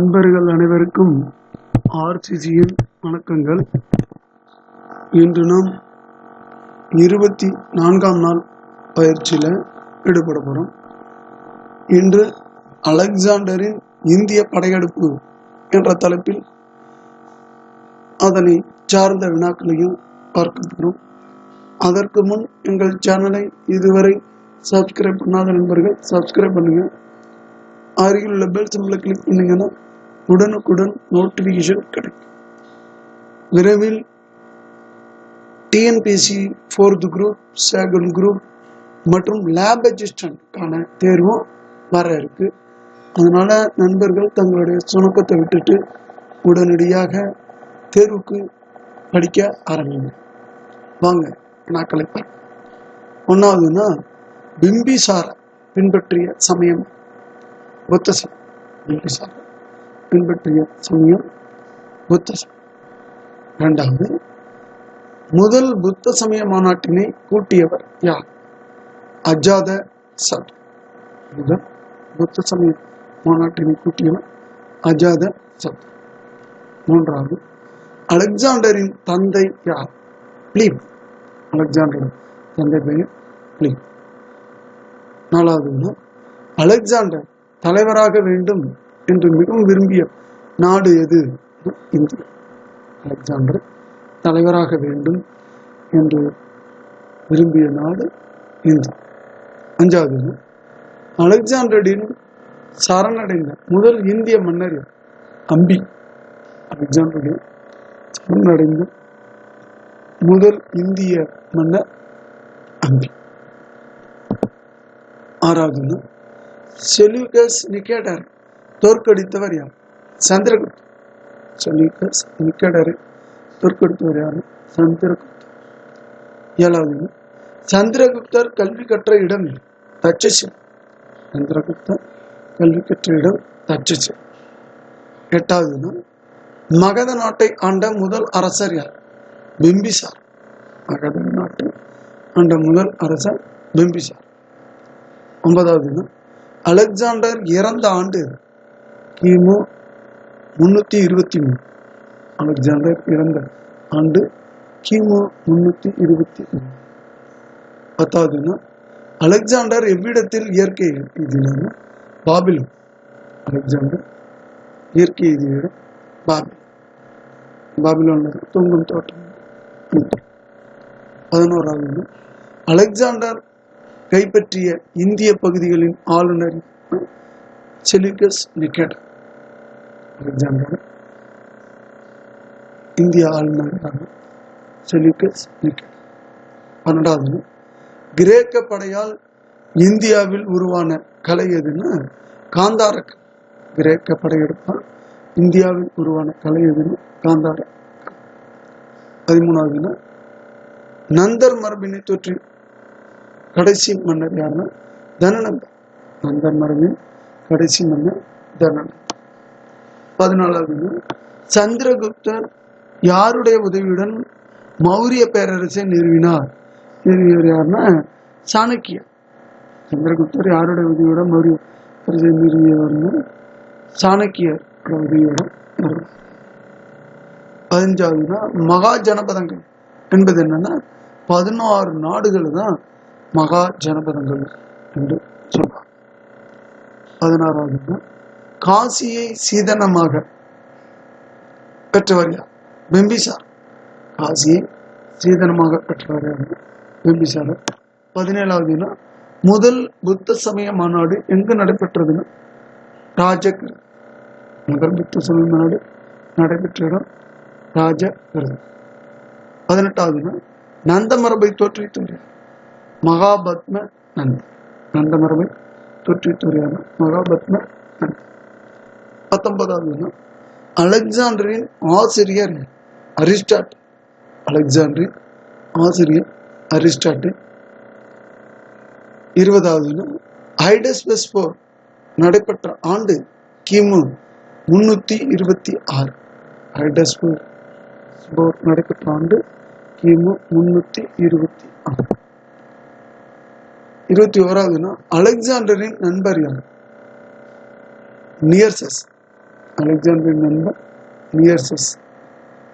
நண்பர்கள் அனைவருக்கும் ஆர்சிசியின் வணக்கங்கள். இன்று நாம் இருபத்தி நான்காம் நாள் பயிற்சியில் ஈடுபட போகிறோம் இன்று அலெக்சாண்டரின் இந்திய படையெடுப்பு என்ற தலைப்பில் அதனை சார்ந்த வினாக்களையும் பார்க்க போகிறோம் அதற்கு முன் எங்கள் சேனலை இதுவரை சப்ஸ்கிரைப் பண்ணாத நண்பர்கள் சப்ஸ்கிரைப் பண்ணுங்கள் அருகில் உள்ள பெல் சிம்பிளை கிளிக் பண்ணீங்கன்னா உடனுக்குடன் நோட்டிஃபிகேஷன் கிடைக்கும். விரைவில் TNPSC fourth group second group மற்றும் லேப் அசிஸ்டன்ட்கான தேர்வும் வர இருக்கு. அதனால நண்பர்கள் தங்களுடைய சுணக்கத்தை விட்டுட்டு உடனடியாக தேர்வுக்கு படிக்க ஆரம்பிங்க. வாங்க நான் கலைப்பேன் ஒன்றாவதுன்னா பிம்பிசார பின்பற்றிய சமயம். புத்த சமயம் பின்பற்றிய சமயம் புத்த இரண்டாவது முதல் புத்த சமய மாநாட்டினை கூட்டியவர் யார்? அஜாத சட் முதல் புத்த சமய மாநாட்டினை கூட்டியவர் அஜாத சட் மூன்றாவது அலெக்சாண்டரின் தந்தை யார்? பிளீப் அலெக்சாண்டரின் தந்தை பெயர் பிளீப் நாலாவது அலெக்சாண்டர் தலைவராக வேண்டும் என்று மிகவும் விரும்பிய நாடு எது? இந்தியா அலெக்சாண்டர் தலைவராக வேண்டும் என்று விரும்பிய நாடு இந்தியா அஞ்சாவது அலெக்சாண்டரின் சரணடைந்த முதல் இந்திய மன்னர் அம்பி. அலெக்சாண்டருடைய சரணடைந்த முதல் இந்திய மன்னர் அம்பி. ஆறாவது செல்யூகஸ் நிக்கேட்டர் தோற்கடித்தவர் யார்? சந்திரகுப்தர். செல்யூகஸ் நிக்கேடரை தோற்கடித்தவர் யார்? சந்திரகுப்தர். ஏழாவது சந்திரகுப்தர் கல்வி கற்ற இடம் எது? சந்திரகுப்தர் கல்வி கற்ற இடம் தட்சசிலம் எட்டாவது மகத நாட்டை ஆண்ட முதல் அரசர் யார்? பிம்பிசார். மகத நாட்டை ஆண்ட முதல் அரசர் பிம்பிசார். ஒன்பதாவது அலெக்சாண்டர் இறந்த ஆண்டு கிமு முன்னூத்தி இருபத்தி மூணு. அலெக்சாண்டர் இறந்த ஆண்டு கிமு முன்னூத்தி இருபத்தி மூணு. பத்தாவதுன்னா அலெக்சாண்டர் எவ்விடத்தில் இயற்கை எழுதினாங்க பாபிலும் அலெக்சாண்டர் இயற்கை எழுதிய இடம் பாபிலோன் பாபிலோன்ல தொங்கும் தோட்டம். பதினோராவது அலெக்சாண்டர் கைப்பற்றிய இந்திய பகுதிகளின் ஆளுநர் செலிகஸ் நிக்கெட். அலெக்சாண்டர் இந்திய ஆளுநர் செலிகஸ் பன்னெண்டாவது கிரேக்க படையால் இந்தியாவில் உருவான கலை எதுன்னா காந்தார கிரேக்க படையெடுப்பான் இந்தியாவில் உருவான கலை எதுன்னு காந்தார பதிமூணாவதுன்னா நந்தர் மரபினை தொற்றி கடைசி மன்னர் யாருன்னா தனநந்தர். நந்தர் மரபின் கடைசி மன்னர் தனநந்தர். பதினாலாவது சந்திரகுப்தர் யாருடைய உதவியுடன் மௌரிய பேரரசை நிறுவினார்? நிறுவியவர் யாருன்னா சாணக்கியர். சந்திரகுப்தர் யாருடைய உதவியுடன் மௌரிய பேரரசை நிறுவியவர்னு சாணக்கியர் உதவியுடன் பதினஞ்சாவதுனா மகா ஜனபதங்கள் என்பது என்னன்னா பதினாறு நாடுகள் தான் மகா ஜனபதங்கள் என்று சொல்றாங்க. பதினாறாவது காசியை சீதனமாக பெற்றவர் யார்? பிம்பிசார். காசியை சீதனமாக பெற்றவர் யார்? பிம்பிசார். பதினேழாவதுனா முதல் புத்த சமய மாநாடு எங்கு நடைபெற்றதுன்னா ராஜகிர் முதல் புத்த சமய மாநாடு நடைபெற்ற இடம் ராஜகிர். பதினெட்டாவதுனா நந்த மரபை தோற்றுவித்தவர் மகாபத்ம நந்த. நந்த மரபை தோற்றுவித்தவர் யார்? மகாபத்ம நந்த. பத்தொன்பதாவது அலெக்சாண்டரின் ஆசிரியர் அரிஸ்டாட் அலெக்சாண்டரின் ஆசிரியர் அரிஸ்டாட்டு. இருபதாவது ஹைடஸ்பெஸ் போர் நடைபெற்ற ஆண்டு கிமு முன்னூத்தி இருபத்தி ஆறு. ஹைடஸ்பெஸ் போர் நடைபெற்ற ஆண்டு கிமு முன்னூத்தி இருபத்தி ஆறு. இருபத்தி ஓராவதுனா அலெக்சாண்டரின் நண்பர் யார்? நியர்சஸ். அலெக்சாண்டரின் நண்பர் மியர்சஸ்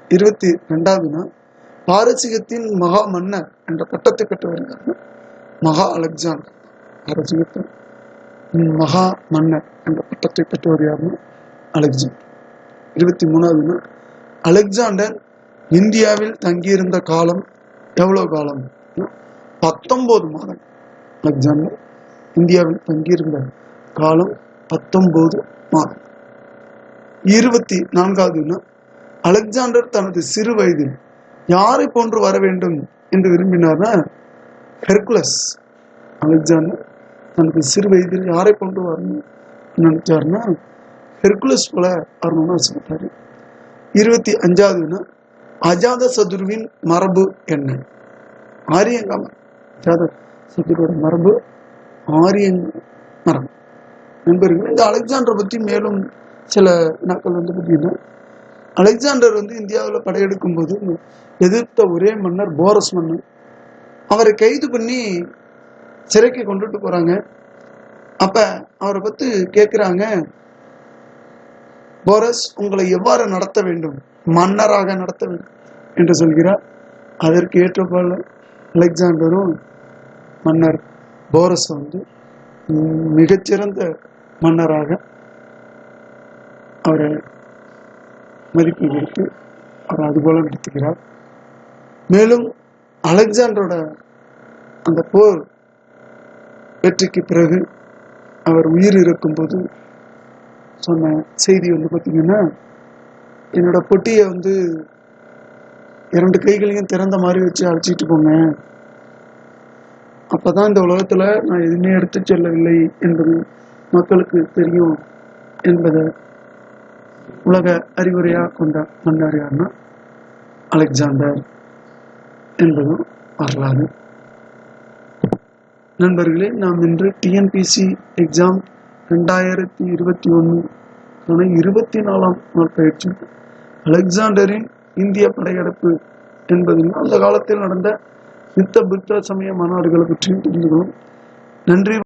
இருபத்தி ரெண்டாவது நாள் பாரசீகத்தின் மகா மன்னர் என்ற பட்டத்தை பெற்றவர் வருகிறார். மகா அலெக்சாண்டர் பாரசீகத்தின் மகா மன்னர் என்ற பட்டத்தை பெற்று வருகிறார் அலெக்சாண்டர். இருபத்தி மூணாவது நாள் அலெக்சாண்டர் இந்தியாவில் தங்கியிருந்த காலம் எவ்வளவு காலம்? பத்தொன்பது மாதம். அலெக்சாண்டர் இந்தியாவில் தங்கியிருந்த காலம் பத்தொன்பது மாதம். இருபத்தி நான்காவது அலெக்சாண்டர் தனது சிறு வயதில் யாரை போன்று வர வேண்டும் என்று விரும்பினார்னா ஹெர்குலஸ் அலெக்சாண்டர் தனது சிறு வயதில் யாரை போன்று வரணும் நினைச்சார்னா ஹெர்குலஸ் போல வரணும்னு ஆசைப்பட்டாரு. இருபத்தி அஞ்சாவதுன்னா அஜாத சதுருவின் மரபு என்ன? ஆரியங்காம அஜாத சதுருவோட மரபு ஆரியங்க மரபு நண்பர்கள் இந்த அலெக்சாண்டரை பற்றி மேலும் சில நாட்கள் வந்து பார்த்தீங்கன்னா அலெக்சாண்டர் வந்து இந்தியாவில் படையெடுக்கும் போது எதிர்த்த ஒரே மன்னர் போரஸ் மன்னர் அவரை கைது பண்ணி சிறைக்கு கொண்டுட்டு போறாங்க. அப்ப அவரை பத்தி கேட்குறாங்க போரஸ் உங்களை எவ்வாறு நடத்த வேண்டும்? மன்னராக நடத்த வேண்டும். என்று சொல்கிறார். அதற்கு ஏற்றபோல அலெக்சாண்டரும் மன்னர் போரஸ் வந்து மிகச்சிறந்த மன்னராக அவரை மதிப்பு கொடுத்து அவர் அதுபோல நடத்துகிறார். மேலும் அலெக்சாண்டரோட அந்த போர் வெற்றிக்கு பிறகு அவர் உயிர் இருக்கும்போது சொன்ன செய்தி வந்து பார்த்தீங்கன்னா என்னோட பொட்டியை வந்து இரண்டு கைகளையும் திறந்த மாதிரி வச்சு அழைச்சிட்டு போங்க. அப்பதான் இந்த உலகத்துல நான் எதுவுமே எடுத்து செல்லவில்லை என்பது மக்களுக்கு தெரியும் என்பதை உலக அறிகுறியாக கொண்ட மன்னர் யாருன்னா அலெக்சாண்டர் என்பதும் வரலாறு. நண்பர்களே நாம் இன்று டிஎன்பிசி எக்ஸாம் ரெண்டாயிரத்தி இருபத்தி ஒன்று இருபத்தி நாலாம் நாள் பயிற்சி. அலெக்சாண்டரின் இந்திய படையெடுப்பு என்பதில் அந்த காலத்தில் நடந்த யுத்த புத்த சமய மாநாடுகளை பற்றியும் தெரிந்து கொள்ளும் நன்றி.